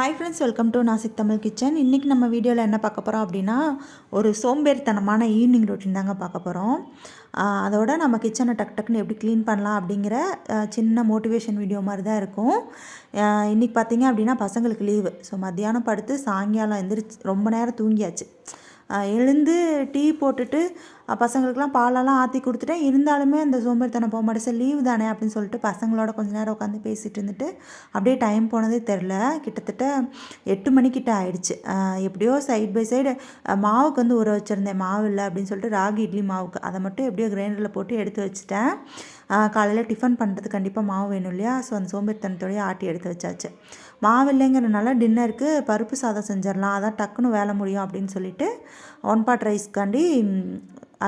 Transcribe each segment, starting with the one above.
Hi friends welcome to Nashik Tamil kitchen இன்றைக்கி நம்ம வீடியோவில் என்ன பார்க்க போகிறோம் அப்படின்னா ஒரு சோம்பேறித்தனமான ஈவினிங் ரொட்டீன் தாங்க பார்க்க போகிறோம் அதோட நம்ம கிச்சனை டக் டக்குன்னு எப்படி க்ளீன் பண்ணலாம் அப்படிங்கிற சின்ன மோட்டிவேஷன் வீடியோ மாதிரி தான் இருக்கும். இன்றைக்கி பார்த்தீங்க அப்படின்னா பசங்களுக்கு லீவு ஸோ மத்தியானம் படுத்து சாயங்காலம் எந்திரிச்சு ரொம்ப நேரம் தூங்கியாச்சு. எழுந்து டீ போட்டுட்டு அஹ், பசங்களுக்கெல்லாம் பாலெல்லாம் ஆற்றி கொடுத்துட்டேன் இருந்தாலுமே அந்த சோம்பேறித்தனம் போக மாட்டேன். சரி லீவு தானே அப்படின்னு சொல்லிட்டு பசங்களோட கொஞ்ச நேரம் உட்காந்து பேசிகிட்டு இருந்துட்டு அப்படியே டைம் போனதே தெரில கிட்டத்தட்ட எட்டு மணிக்கிட்ட ஆயிடுச்சு. எப்படியோ சைட் பை சைடு மாவுக்கு வந்து ஊற வச்சுருந்தேன். மாவு இல்லை அப்படின்னு சொல்லிட்டு ராகி இட்லி மாவுக்கு. அதை மட்டும் எப்படியோ கிரைண்டரில் போட்டு எடுத்து வச்சுட்டேன். காலையில் டிஃபன் பண்ணுறதுக்கு கண்டிப்பாக மாவு வேணும் இல்லையா? ஸோ அந்த சோம்பேறித்தனத்தோடய ஆட்டி எடுத்து வச்சாச்சு. மாவு இல்லைங்கிறனால டின்னருக்கு பருப்பு சாதம் செஞ்சிடலாம். அதான் டக்குன்னு வேலை முடியும் அப்படின்னு சொல்லிட்டு ஒன் பாட் ரைஸ்க்காண்டி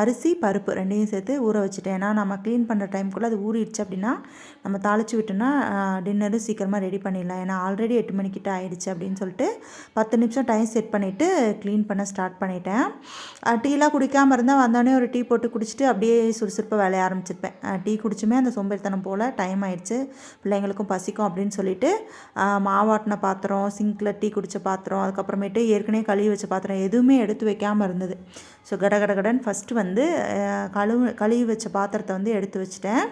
அரிசி பருப்பு ரெண்டையும் சேர்த்து ஊற வச்சுட்டேன். ஏன்னா நம்ம க்ளீன் பண்ணுற டைம்குள்ளே அது ஊறிடுச்சு அப்படின்னா நம்ம தாளித்து விட்டோன்னா டின்னரும் சீக்கிரமாக ரெடி பண்ணிடலாம். ஏன்னா ஆல்ரெடி எட்டு மணிக்கிட்ட ஆயிடுச்சு அப்படின்னு சொல்லிட்டு பத்து நிமிஷம் டைம் செட் பண்ணிவிட்டு க்ளீன் பண்ண ஸ்டார்ட் பண்ணிட்டேன். டீலாம் குடிக்காமல் இருந்தால் வந்தோடனே ஒரு டீ போட்டு குடிச்சிட்டு அப்படியே சுறுசுறுப்பாக வேலைய ஆரம்பிச்சிருப்பேன். டீ குடிச்சுமே அந்த சோம்பேறித்தனம் போல் டைம் ஆயிடுச்சு. பிள்ளைங்களுக்கும் பசிக்கும் அப்படின்னு சொல்லிட்டு மாவாட்டின பாத்திரம் சிங்கில் டீ குடித்த பாத்திரம் அதுக்கப்புறமேட்டு ஏற்கனவே கழுவி வச்ச பாத்திரம் எதுவுமே எடுத்து வைக்காமல் இருந்தது. ஸோ கட கட கடன் ஃபஸ்ட்டு வந்து கழுவு கழுவி வச்ச பாத்திரத்தை வந்து எடுத்து வச்சுட்டேன்.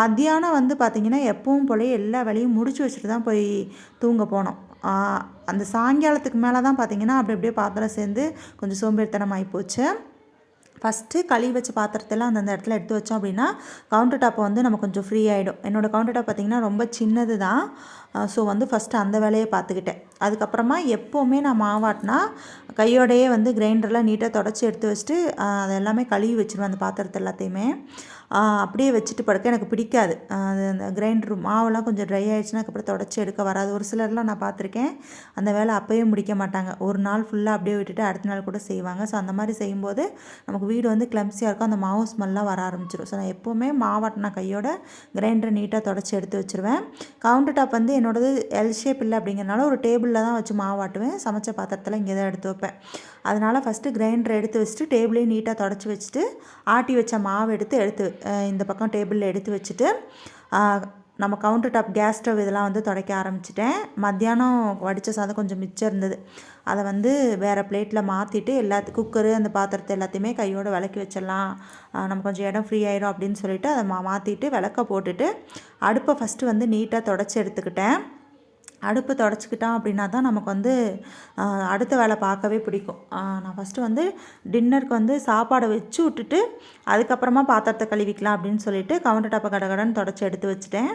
மத்தியானம் வந்து பார்த்திங்கன்னா எப்பவும் போல எல்லா வேலையும் முடிச்சு வச்சுட்டு தான் போய் தூங்க போனோம். அந்த சாயங்காலத்துக்கு மேலே தான் பார்த்திங்கன்னா அப்படி அப்படியே பாத்திரம் சேர்ந்து கொஞ்சம் சோம்பேறித்தனமாகி போச்சு. ஃபஸ்ட்டு கழுவி வச்ச பாத்திரத்தெல்லாம் அந்தந்த இடத்துல எடுத்து வச்சோம் அப்படின்னா கவுண்டர் டாப்பை வந்து நம்ம கொஞ்சம் ஃப்ரீ ஆகிடும் என்னோடய கவுண்டர் டாப் பார்த்திங்கன்னா ரொம்ப சின்னது தான் ஸோ வந்து ஃபஸ்ட்டு அந்த வேலையை பார்த்துக்கிட்டேன். அதுக்கப்புறமா எப்போவுமே நான் மாவாட்டினா கையோடையே வந்து கிரைண்டர்லாம் நீட்டாக தொடச்சி எடுத்து வச்சுட்டு ஆஹ், அது எல்லாமே கழுவி வச்சுருவேன் அந்த பாத்திரத்தை எல்லாத்தையுமே. அப்படியே வச்சுட்டு படுக்க எனக்கு பிடிக்காது. அது அந்த கிரைண்டர் மாவெல்லாம் கொஞ்சம் ட்ரை ஆகிடுச்சுன்னா அதுக்கப்புறம் தொடச்சி எடுக்க வராது. ஒரு சிலர்லாம் நான் பார்த்துருக்கேன். அந்த வேலை அப்போயே முடிக்க மாட்டாங்க. ஒரு நாள் ஃபுல்லாக அப்படியே விட்டுட்டு அடுத்த நாள் கூட செய்வாங்க. ஸோ அந்த மாதிரி செய்யும்போது நமக்கு வீடு வந்து கிளம்ஸியாக இருக்கும். அந்த மாவு ஸ்மெல்லாம் வர ஆரம்பிச்சிடும் ஸோ நான் எப்போவுமே மாவாட்டின கையோட கிரைண்டரை நீட்டாக தொடச்சி எடுத்து வச்சுருவேன். கவுண்டர் டாப் வந்து என்னோடது எல் ஷேப் இல்லை அப்படிங்கிறனால ஒரு டேபிளில் தான் வச்சு மாவாட்டுவேன் சமைச்ச பாத்திரத்தில் இங்கே தான் எடுத்து வைப்பேன். அதனால் ஃபஸ்ட்டு கிரைண்டர் எடுத்து வச்சுட்டு டேபிளையும் நீட்டாக தொடச்சி வச்சுட்டு ஆட்டி வச்ச மாவு எடுத்து எடுத்து இந்த பக்கம் டேபிளில் எடுத்து வச்சுட்டு நம்ம கவுண்டர் டாப் கேஸ் ஸ்டவ் இதெல்லாம் வந்து துடைக்க ஆரம்பிச்சிட்டேன். மத்தியானம் வடித்த சாதம் கொஞ்சம் மிச்சம் இருந்தது. அதை வந்து வேறு பிளேட்டில் மாற்றிட்டு எல்லாத்து குக்கரு அந்த பாத்திரத்தை எல்லாத்தையுமே கையோடு விளக்கி வச்சிடலாம். நம்ம கொஞ்சம் இடம் ஃப்ரீ ஆகிடும் அப்படின்னு சொல்லிட்டு அதை மா மாற்றிட்டு விளக்க போட்டுட்டு அடுப்பை ஃபஸ்ட்டு வந்து நீட்டாக தொடச்சி எடுத்துக்கிட்டேன். அடுப்பு தொடச்சிக்கிட்டோம் அப்படின்னா தான் நமக்கு வந்து அடுத்த வேலை பார்க்கவே பிடிக்கும். நான் ஃபஸ்ட்டு வந்து டின்னருக்கு வந்து சாப்பாடை வச்சு விட்டுட்டு அதுக்கப்புறமா பாத்திரத்தை கழுவிக்கலாம் அப்படின்னு சொல்லிட்டு கவுண்டர் டாப்பை கடகடன்னு தொடச்சி எடுத்து வச்சுட்டேன்.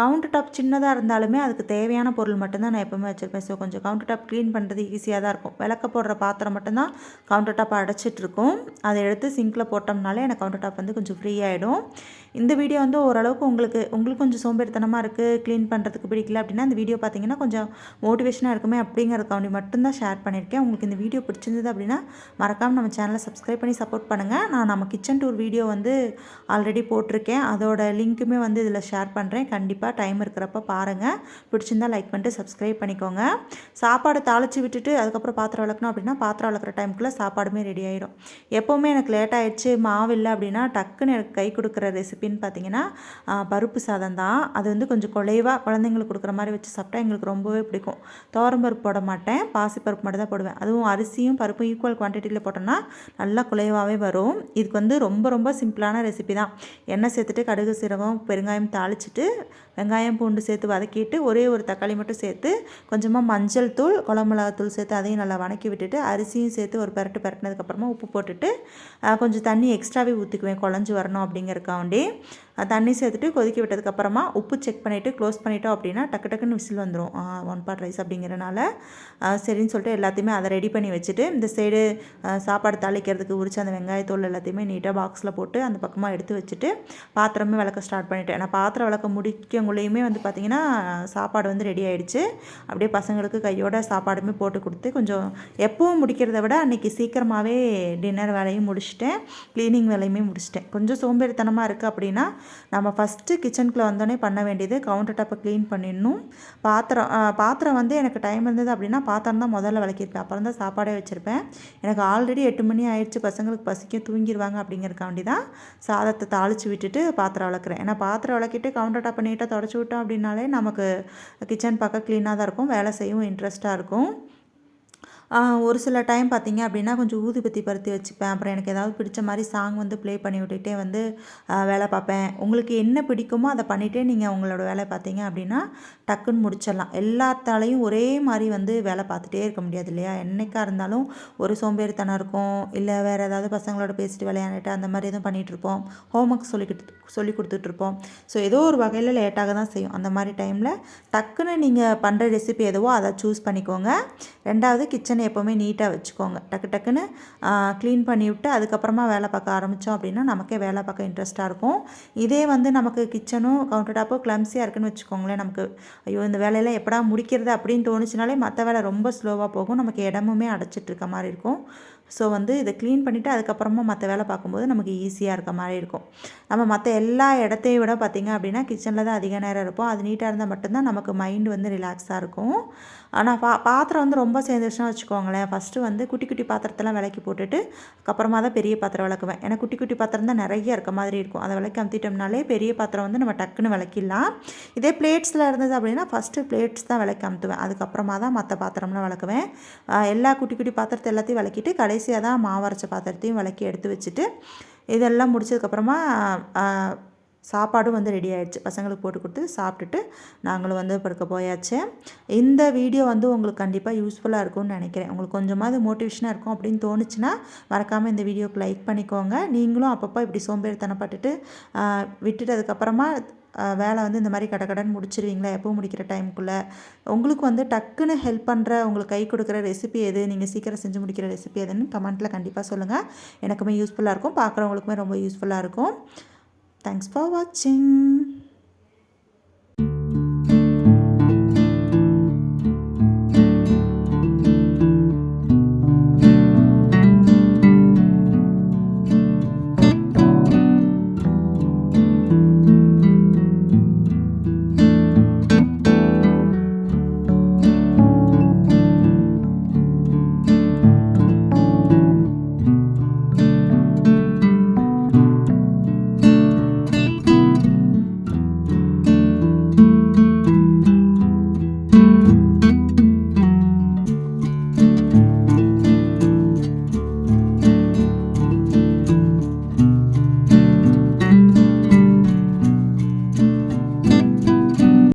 கவுண்டர் டாப் சின்னதாக இருந்தாலுமே அதுக்கு தேவையான பொருள் மட்டும்தான் நான் எப்போவுமே வச்சுருப்பேன். ஸோ கொஞ்சம் கவுண்டர் டாப் க்ளீன் பண்ணுறது ஈஸியாக தான் இருக்கும். விளக்க போடுற பாத்திரம் மட்டும்தான் கவுண்டர் டாப் அடைச்சிட்ருக்கும் அதை எடுத்து சிங்கில் போட்டோம்னாலே எனக்கு கவுண்டர் டாப் வந்து கொஞ்சம் ஃப்ரீ ஆகிடும் இந்த வீடியோ வந்து ஓரளவுக்கு உங்களுக்கு உங்களுக்கு கொஞ்சம் சோம்பேறித்தனமாக இருக்குது க்ளீன் பண்ணுறதுக்கு பிடிக்கல அப்படின்னா இந்த வீடியோ பார்த்தீங்கன்னா கொஞ்சம் மோட்டிவேஷனாக இருக்குமே அப்படிங்கிறதுக்காண்டி மட்டும்தான் ஷேர் பண்ணியிருக்கேன். உங்களுக்கு இந்த வீடியோ பிடிச்சிருந்தது அப்படின்னா மறக்காமல் நம்ம சேனலை சப்ஸ்கிரைப் பண்ணி சப்போர்ட் பண்ணுங்கள் நான் நம்ம கிச்சன் டூர் வீடியோ வந்து ஆல்ரெடி போட்டிருக்கேன். அதோட லிங்க்குமே வந்து இதில் ஷேர் பண்ணுறேன் கண்டிப்பாக டைம் இருக்கிறப்ப பாருங்கள் பிடிச்சிருந்தா லைக் பண்ணிட்டு சப்ஸ்கிரைப் பண்ணிக்கோங்க. சாப்பாடு தாளித்து விட்டுட்டு அதுக்கப்புறம் பாத்திரம் விளக்கணும் அப்படின்னா பாத்திரம் விளக்குற டைமுக்குள்ளே சாப்பாடுமே ரெடி ஆயிடும். எப்போவுமே எனக்கு லேட் ஆயிடுச்சு மாவு இல்லை அப்படின்னா டக்குன்னு எனக்கு கை கொடுக்குற ரெசிபின்னு பார்த்தீங்கன்னா பருப்பு சாதம் தான். அது வந்து கொஞ்சம் குலைவாக குழந்தைங்களுக்கு கொடுக்குற மாதிரி வச்சு சாப்பிட்டா எங்களுக்கு ரொம்பவே பிடிக்கும். துவரம் பருப்பு போட மாட்டேன். பாசி பருப்பு மட்டும் தான் போடுவேன். அதுவும் அரிசியும் பருப்பும் ஈக்குவல் குவான்டிட்டியில் போட்டோம்னா நல்லா குலைவாகவே வரும். இதுக்கு வந்து ரொம்ப ரொம்ப சிம்பிளான ரெசிபி தான். எண்ணெய் சேர்த்துட்டு கடுகு சீரகம் பெருங்காயம் தாளிச்சிட்டு வெங்காயம் பூண்டு சேர்த்து வதக்கிட்டு ஒரே ஒரு தக்காளி மட்டும் சேர்த்து கொஞ்சமாக மஞ்சள் தூள் குளமிளகாத்தூள் சேர்த்து அதையும் நல்லா வணக்கி விட்டுட்டு அரிசியும் சேர்த்து ஒரு பரட்டு பரட்டினதுக்கப்புறமா உப்பு போட்டுட்டு கொஞ்சம் தண்ணி எக்ஸ்ட்ராவே ஊற்றிக்குவேன் குழஞ்சி வரணும் அப்படிங்கிறக்காண்டி தண்ணி சேர்த்துட்டு கொதிக்க விட்டதுக்கப்புறமா உப்பு செக் பண்ணிவிட்டு க்ளோஸ் பண்ணிட்டோம் அப்படின்னா டக்கு டக்குன்னு விசில் வந்துடும் ஒன் பாட் ரைஸ் அப்படிங்கிறனால. சரின்னு சொல்லிட்டு எல்லாத்தையுமே அதை ரெடி பண்ணி வச்சுட்டு இந்த சைடு சாப்பாடு தாளிக்கிறதுக்கு உரிச்சு அந்த வெங்காயத்தோல் எல்லாத்தையுமே நீட்டாக பாக்ஸில் போட்டு அந்த பக்கமாக எடுத்து வச்சுட்டு பாத்திரமே விளக்க ஸ்டார்ட் பண்ணிட்டேன். நான் பாத்திரம் விளக்க முடிக்கங்குள்ளேயுமே வந்து பார்த்திங்கன்னா சாப்பாடு வந்து ரெடி ஆகிடுச்சு அப்படியே பசங்களுக்கு கையோட சாப்பாடுமே போட்டு கொடுத்து கொஞ்சம் எப்பவும் முடிக்கிறத விட அன்றைக்கி சீக்கிரமாகவே டின்னர் வேலையும் முடிச்சுட்டேன். க்ளீனிங் வேலையுமே முடிச்சிட்டேன். கொஞ்சம் சோம்பேறித்தனமாக இருக்குது அப்படின்னா நம்ம ஃபஸ்ட்டு கிச்சனுக்குள்ளே வந்தோடனே பண்ண வேண்டியது கவுண்டர் டாப்பை க்ளீன் பண்ணிடணும். பாத்திரம் பாத்திரம் வந்து எனக்கு டைம் இருந்தது அப்படின்னா பாத்திரம் தான் முதல்ல விளக்கியிருப்பேன். அப்புறம் தான் சாப்பாடே வச்சுருப்பேன். எனக்கு ஆல்ரெடி எட்டு மணி ஆயிடுச்சு. பசங்களுக்கு பசிக்கும் தூங்கிடுவாங்க அப்படிங்கிறக்காண்டி தான் சாதத்தை தாளித்து விட்டுட்டு பாத்திரம் விளக்குறேன். ஏன்னா பாத்திரம் விளக்கிட்டு கவுண்டர் டாப்பை நீட்டாக தொடச்சி விட்டோம் அப்படின்னாலே நமக்கு கிச்சன் பக்கம் க்ளீனாக தான் இருக்கும். வேலை செய்யவும் இன்ட்ரெஸ்ட்டாக இருக்கும். ஒரு சில டைம் பார்த்தீங்க அப்படின்னா கொஞ்சம் ஊதுபத்தி பருத்தி வச்சுப்பேன். அப்புறம் எனக்கு ஏதாவது பிடிச்ச மாதிரி சாங் வந்து ப்ளே பண்ணி விட்டுட்டே வந்து வேலை பார்ப்பேன். உங்களுக்கு என்ன பிடிக்குமோ அதை பண்ணிகிட்டே நீங்கள் உங்களோட வேலை பார்த்தீங்க அப்படின்னா டக்குன்னு முடிச்சிடலாம். எல்லாத்தாலையும் ஒரே மாதிரி வந்து வேலை பார்த்துட்டே இருக்க முடியாது இல்லையா? என்னைக்கா இருந்தாலும் ஒரு சோம்பேறித்தனம் இருக்கும். இல்லை வேறு ஏதாவது பசங்களோட பேசிட்டு விளையாண்டுட்டு அந்த மாதிரி எதுவும் பண்ணிகிட்ருப்போம் ஹோம்ஒர்க் சொல்லிக்கிட்டு சொல்லி கொடுத்துட்ருப்போம் ஸோ ஏதோ ஒரு வகையில் லேட்டாக தான் செய்யும். அந்த மாதிரி டைமில் டக்குன்னு நீங்கள் பண்ணுற ரெசிபி எதுவோ அதை சூஸ் பண்ணிக்கோங்க. ரெண்டாவது கிச்சன் எப்போவுமே நீட்டாக வச்சுக்கோங்க. டக்கு டக்குன்னு க்ளீன் பண்ணி விட்டு அதுக்கப்புறமா வேலை பார்க்க ஆரம்பித்தோம் அப்படின்னா நமக்கே வேலை பார்க்க இன்ட்ரெஸ்ட்டாக இருக்கும். இதே வந்து நமக்கு கிச்சனும் கவுண்டர் டாப்போ கிளம்ஸியாக இருக்குன்னு வச்சுக்கோங்களேன் நமக்கு ஐயோ இந்த வேலையெல்லாம் எப்படா முடிக்கிறது அப்படின்னு தோணுச்சுனாலே மற்ற வேலை ரொம்ப ஸ்லோவாக போகும். நமக்கு இடமுமே அடைச்சிட்டு இருக்க மாதிரி இருக்கும். ஸோ வந்து இதை க்ளீன் பண்ணிவிட்டு அதுக்கப்புறமா மற்ற வேலை பார்க்கும்போது நமக்கு ஈஸியாக இருக்க மாதிரி இருக்கும். நம்ம மற்ற எல்லா இடத்தையும் விட பார்த்திங்க அப்படின்னா கிச்சனில் தான் அதிக நேரம் இருப்போம். அது நீட்டாக இருந்தால் மட்டும்தான் நமக்கு மைண்டு வந்து ரிலாக்ஸாக இருக்கும். ஆனால் பா பாத்திரம் வந்து ரொம்ப சேர்ந்துருச்சுன்னா வச்சுக்கோங்களேன். ஃபஸ்ட்டு வந்து குட்டி குட்டி பாத்திரத்தெல்லாம் விளக்கி போட்டுட்டு அப்புறமா தான் பெரிய பாத்திரம் விளக்குவேன். ஏன்னா குட்டி குட்டி பாத்திரம் தான் நிறைய இருக்க மாதிரி இருக்கும். அதை விளக்கி அமுத்திட்டோம்னாலே பெரிய பாத்திரம் வந்து நம்ம டக்குன்னு விளக்கிடலாம். இதே பிளேட்ஸில் இருந்தது அப்படின்னா ஃபஸ்ட்டு பிளேட்ஸ் தான் விளக்கி அமுத்துவேன். அதுக்கப்புறமா தான் மற்ற பாத்திரம்லாம் விளக்குவேன். எல்லா குட்டி குட்டி பாத்திரத்தை எல்லாத்தையும் விளக்கிட்டு கடைசியாக தான் மாவரைச்ச பாத்திரத்தையும் விளக்கி எடுத்து வச்சுட்டு இதெல்லாம் முடிச்சதுக்கப்புறமா சாப்பாடும் வந்து ரெடி ஆகிடுச்சு பசங்களுக்கு போட்டு கொடுத்து சாப்பிட்டுட்டு நாங்களும் வந்து படுக்க போயாச்சு. இந்த வீடியோ வந்து உங்களுக்கு கண்டிப்பாக யூஸ்ஃபுல்லாக இருக்கும்னு நினைக்கிறேன். உங்களுக்கு கொஞ்சமாவது மோட்டிவேஷனாக இருக்கும் அப்படின்னு தோணுச்சுன்னா மறக்காமல் இந்த வீடியோக்கு லைக் பண்ணிக்கோங்க. நீங்களும் அப்பப்போ இப்படி சோம்பேறித்தனப்பட்டுட்டு விட்டுட்டு அதுக்கப்புறமா வேலை வந்து இந்த மாதிரி கடக்கடன் முடிச்சிருவீங்களா? எப்போ முடிக்கிற டைமுக்குள்ளே உங்களுக்கு வந்து டக்குன்னு ஹெல்ப் பண்ணுற உங்களுக்கு கை கொடுக்குற ரெசிபி எது? நீங்கள் சீக்கிரம் செஞ்சு முடிக்கிற ரெசிபி எதுன்னு கமெண்ட்டில் கண்டிப்பாக சொல்லுங்கள் எனக்குமே யூஸ்ஃபுல்லாக இருக்கும். பார்க்குறவங்களுக்குமே ரொம்ப யூஸ்ஃபுல்லாக இருக்கும். தேங்க்ஸ் ஃபார் வாட்சிங்